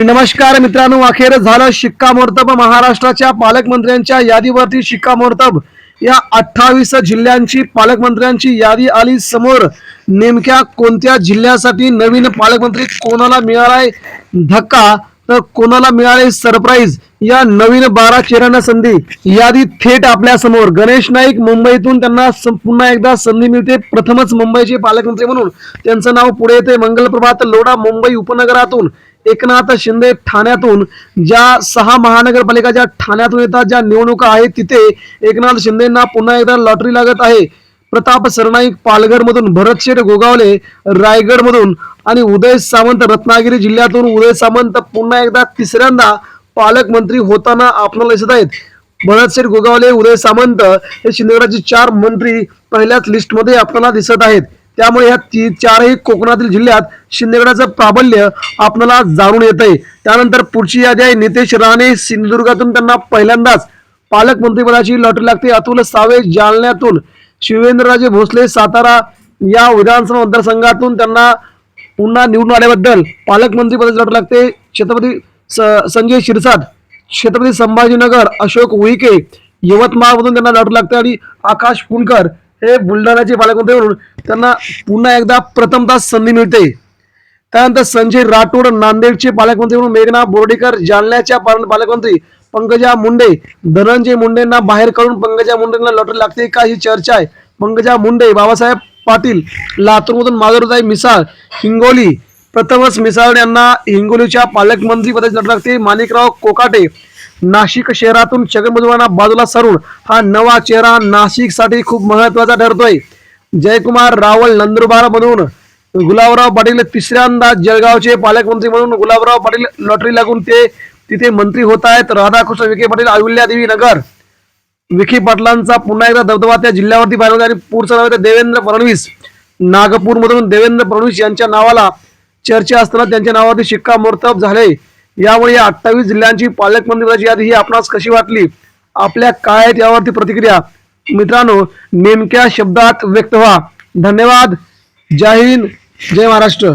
नमस्कार मित्रांनो अखेर झालं शिक्कामोर्तब महाराष्ट्राच्या पालकमंत्र्यांच्या यादीवरती शिक्कामोर्तब या अठ्ठावीस जिल्ह्यांची पालकमंत्र्यांची यादी आली समोर नेमक्या कोणत्या जिल्ह्यासाठी नवीन पालकमंत्री कोणाला मिळालाय धक्का तर कोणाला मिळाले सरप्राईज? या नवीन बारा चेहऱ्यांना संधी. यादी थेट आपल्यासमोर. गणेश नाईक मुंबईतून त्यांना पुन्हा एकदा संधी मिळते. प्रथमच मुंबईचे पालकमंत्री म्हणून त्यांचं नाव पुढे येते. मंगलप्रभात लोढा मुंबई उपनगरातून. एकनाथ शिंदे ठाण्यातून ज्या सहा महानगरपालिका ज्या ठाण्यातून येतात ज्या निवडणुका आहेत तिथे एकनाथ शिंदेना पुन्हा एकदा लॉटरी लागत आहे. प्रताप सरनाईक पालघरमधून भरतशेठ गोगावले रायगडमधून आणि उदय सामंत रत्नागिरी जिल्ह्यातून उदय सामंत पुन्हा एकदा तिसऱ्यांदा पालकमंत्री होताना आपल्याला दिसत आहेत. भरतशेठ गोगावले उदय सामंत हे शिंदेगडाचे चार मंत्री पहिल्याच लिस्टमध्ये आपल्याला दिसत आहेत. त्यामुळे या ती चारही कोकणातील जिल्ह्यात शिंदेगडाचं प्राबल्य आपल्याला जाणून येत आहे त्यानंतर पुढची यादी आहे नितेश राणे सिंधुदुर्गातून त्यांना पहिल्यांदाच पालकमंत्रीपदाची लॉटरी लागते. अतुल सावे जालन्यातून शिवेंद्रराजे भोसले सातारा या विधानसभा मतदारसंघातून त्यांना पुन्हा निवडून आल्याबद्दल पालकमंत्रीपदाची लॉटरी लागते. छत्रपती स- संजय शिरसाट छत्रपती संभाजीनगर अशोक उईके यवतमाळमधून त्यांना लॉटरी लागते. आणि आकाश फुंडकर हे बुलढाण्याचे पालकमंत्री म्हणून त्यांना पुन्हा एकदा प्रथमतः संधी मिळते. त्यानंतर संजय राठोड नांदेडचे पालकमंत्री म्हणून मेघना बोर्डीकर जालन्याच्या पालकमंत्री पंकजा मुंडे धनंजय मुंडेंना बाहेर काढून पंकजा मुंडेंना लॉटरी लागते का ही चर्चा आहे. पंकजा मुंडे बाबासाहेब पाटील लातूरमधून माधुरताई मिसाळ हिंगोली प्रथमच मिसाळ यांना हिंगोलीच्या पालकमंत्री पदाची लढत लागते. माणिकराव कोकाटे नाशिक शहरातून छगन भुजबळांना बाजूला सरून हा नवा चेहरा नाशिकसाठी खूप महत्त्वाचा ठरतोय. जयकुमार रावल नंदुरबार मधून गुलाबराव पाटील तिसऱ्यांदा जळगावचे पालकमंत्री म्हणून गुलाबराव पाटील लॉटरी लागून ते तिथे मंत्री होत आहेत. राधाकृष्ण विखे पाटील अहिल्यादेवी नगर. विखे पाटलांचा पुन्हा एकदा दबदबा त्या जिल्ह्यावरती पाहिला आणि पुढचं नाव आहे देवेंद्र फडणवीस. नागपूरमधून देवेंद्र फडणवीस यांच्या नावाला चर्चा असताना त्यांच्या नावावरती शिक्कामोर्तब झाले. यामुळे या अठ्ठावीस जिल्ह्यांची पालकमंत्र्याची यादी ही आपणास कशी वाटली? आपल्या काय आहेत यावरती प्रतिक्रिया? मित्रांनो नेमक्या शब्दात व्यक्त व्हा. धन्यवाद. जय हिंद. जय महाराष्ट्र.